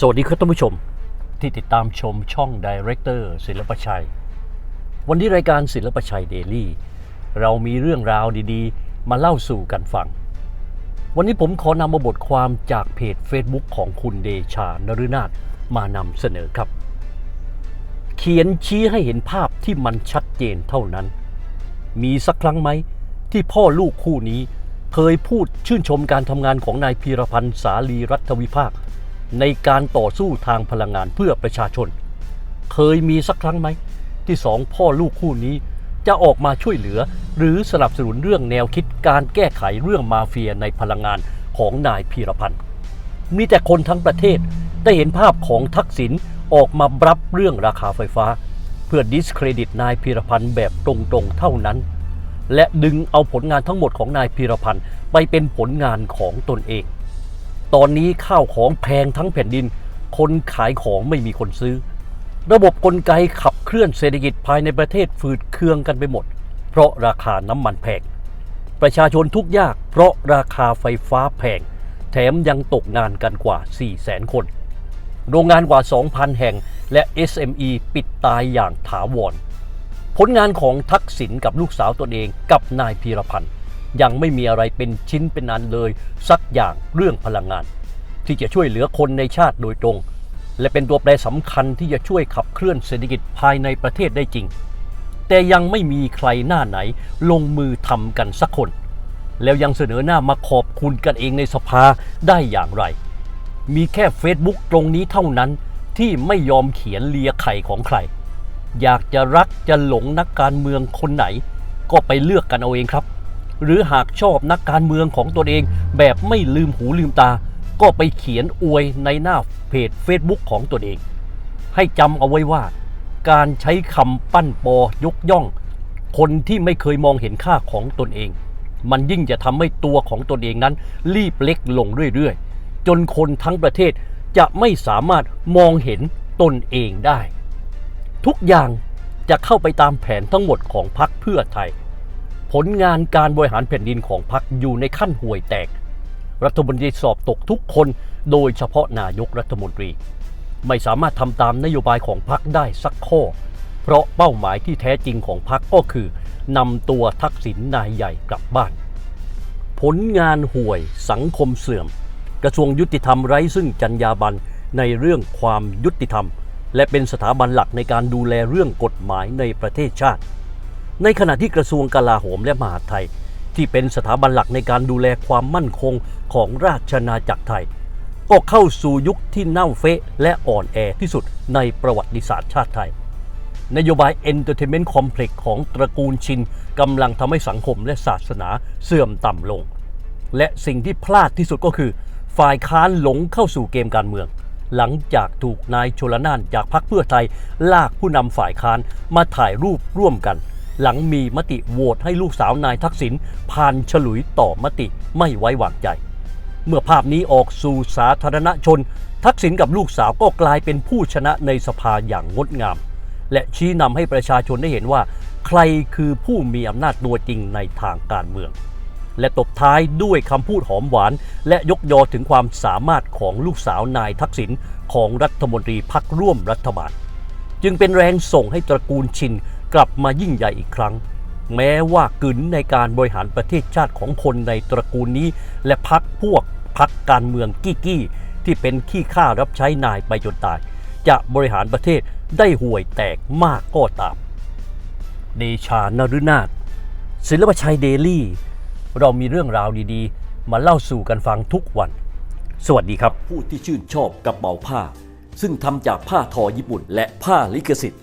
สวัสดีครับท่านผู้ชมที่ติดตามชมช่องดีเรคเตอร์ศิลปชัย วันนี้รายการศิลปชัยเดลี่ เรามีเรื่องราวดีๆ มาเล่าสู่กันฟัง วันนี้ผมขอนำมาบทความจากเพจ Facebook ของคุณเดชานฤนาถมานำเสนอครับ เขียนชี้ให้เห็นภาพที่มันชัดเจนเท่านั้น มีสักครั้งไหมที่พ่อลูกคู่นี้เคยพูดชื่นชมการทำงานของนายพีรพันธ์สาลีรัฐวิภาค ในการต่อสู้ทางพลังงานเพื่อประชาชน เคยมีสักครั้งไหม ที่สองพ่อลูกคู่นี้จะออกมาช่วยเหลือ หรือสนับสนุนเรื่องแนวคิดการแก้ไขเรื่องมาเฟียในพลังงานของนายพีรพันธ์มีแต่คนทั้งประเทศได้เห็นภาพของทักษิณออกมารับเรื่องราคาไฟฟ้า เพื่อดิสเครดิตนายพีรพันธ์แบบตรงๆเท่านั้น และดึงเอาผลงานทั้งหมดของนายพีรพันธ์ไปเป็นผลงานของตนเอง ตอนนี้ข้าวของแพงทั้งแผ่นดิน คนขายของไม่มีคนซื้อ ระบบกลไกขับเคลื่อนเศรษฐกิจภายในประเทศฝืดเคืองกันไปหมด เพราะราคาน้ำมันแพง ประชาชนทุกยากเพราะราคาไฟฟ้าแพง แถมยังตกงานกันกว่า 4 0 0แสนคน โรงงานกว่า 2,000 แห่งและ SME ปิดตายอย่างถาวร ผลงานของทักษิณกับลูกสาวตนเองกับนายพีรพันธ์ ยังไม่มีอะไรเป็นชิ้นเป็นอันเลย สักอย่างเรื่องพลังงาน ที่จะช่วยเหลือคนในชาติโดยตรง และเป็นตัวแปรสำคัญที่จะช่วยขับเคลื่อนเศรษฐกิจภายในประเทศได้จริง แต่ยังไม่มีใครหน้าไหนลงมือทำกันสักคน แล้วยังเสนอหน้ามาขอบคุณกันเองในสภาได้อย่างไร มีแค่ Facebook ตรงนี้เท่านั้นที่ไม่ยอมเขียนเลียไข่ของใคร อยากจะรักจะหลงนักการเมืองคนไหน ก็ไปเลือกกันเอาเองครับ หรือหากชอบนักการเมืองของตนเองแบบไม่ลืมหูลืมตา ก็ไปเขียนอวยในหน้าเพจ Facebook ของตนเอง ให้จำเอาไว้ว่า การใช้คำปั้นปอยกย่อง คนที่ไม่เคยมองเห็นค่าของตนเอง มันยิ่งจะทำให้ตัวของตนเองนั้น รีบเล็กลงเรื่อยๆ จนคนทั้งประเทศจะไม่สามารถมองเห็นตนเองได้ ทุกอย่างจะเข้าไปตามแผนทั้งหมดของพรรคเพื่อไทย ผลงานการบริหารแผ่นดินของพรรคอยู่ในขั้นห่วยแตก รัฐมนตรีสอบตกทุกคนโดยเฉพาะนายกรัฐมนตรี ไม่สามารถทำตามนโยบายของพรรคได้สักข้อ เพราะเป้าหมายที่แท้จริงของพรรคก็คือนำตัวทักษิณนายใหญ่กลับบ้าน ผลงานห่วยสังคมเสื่อม กระทรวงยุติธรรมไร้ซึ่งจรรยาบรรณในเรื่องความยุติธรรม และเป็นสถาบันหลักในการดูแลเรื่องกฎหมายในประเทศชาติ ในขณะที่กระทรวงกลาโหมและมหาดไทย ที่เป็นสถาบันหลักในการดูแลความมั่นคงของราชนาจักรไทย ก็เข้าสู่ยุคที่เน่าเฟะและอ่อนแอที่สุดในประวัติศาสตร์ชาติไทย นโยบาย Entertainment Complex ของตระกูลชินกำลังทำให้สังคมและศาสนาเสื่อมต่ำลง และสิ่งที่พลาดที่สุดก็คือ ฝ่ายค้านหลงเข้าสู่เกมการเมืองหลังจากถูกนายชลนานจากพรรคเพื่อไทย ลากผู้นำฝ่ายค้านมาถ่ายรูปร่วมกัน หลังมีมติโหวตให้ลูกสาวนายทักษิณผ่านฉลุยต่อมติไม่ไว้วางใจ เมื่อภาพนี้ออกสู่สาธารณชน ทักษิณกับลูกสาวก็กลายเป็นผู้ชนะในสภาอย่างงดงาม และชี้นำให้ประชาชนได้เห็นว่า ใครคือผู้มีอำนาจตัวจริงในทางการเมือง และตบท้ายด้วยคำพูดหอมหวาน และยกยอถึงความสามารถของลูกสาวนายทักษิณของรัฐมนตรีพักร่วมรัฐบาลจึงเป็นแรงส่งให้ตระกูลชิน กลับมายิ่งใหญ่อีกครั้ง แม้ว่ากึนในการบริหารประเทศชาติของคนในตระกูลนี้ และพักพวกพักการเมืองกี้กี้ที่เป็นขี้ข้ารับใช้นายไปจนตาย จะบริหารประเทศได้ห่วยแตกมากก็ตามเดชานฤนาถศิลปชัยเดลี่ เรามีเรื่องราวดีๆ มาเล่าสู่กันฟังทุกวัน สวัสดีครับ ผู้ที่ชื่นชอบกระเป๋าผ้า ซึ่งทำจากผ้าทอญี่ปุ่น และผ้าลิขสิทธิ์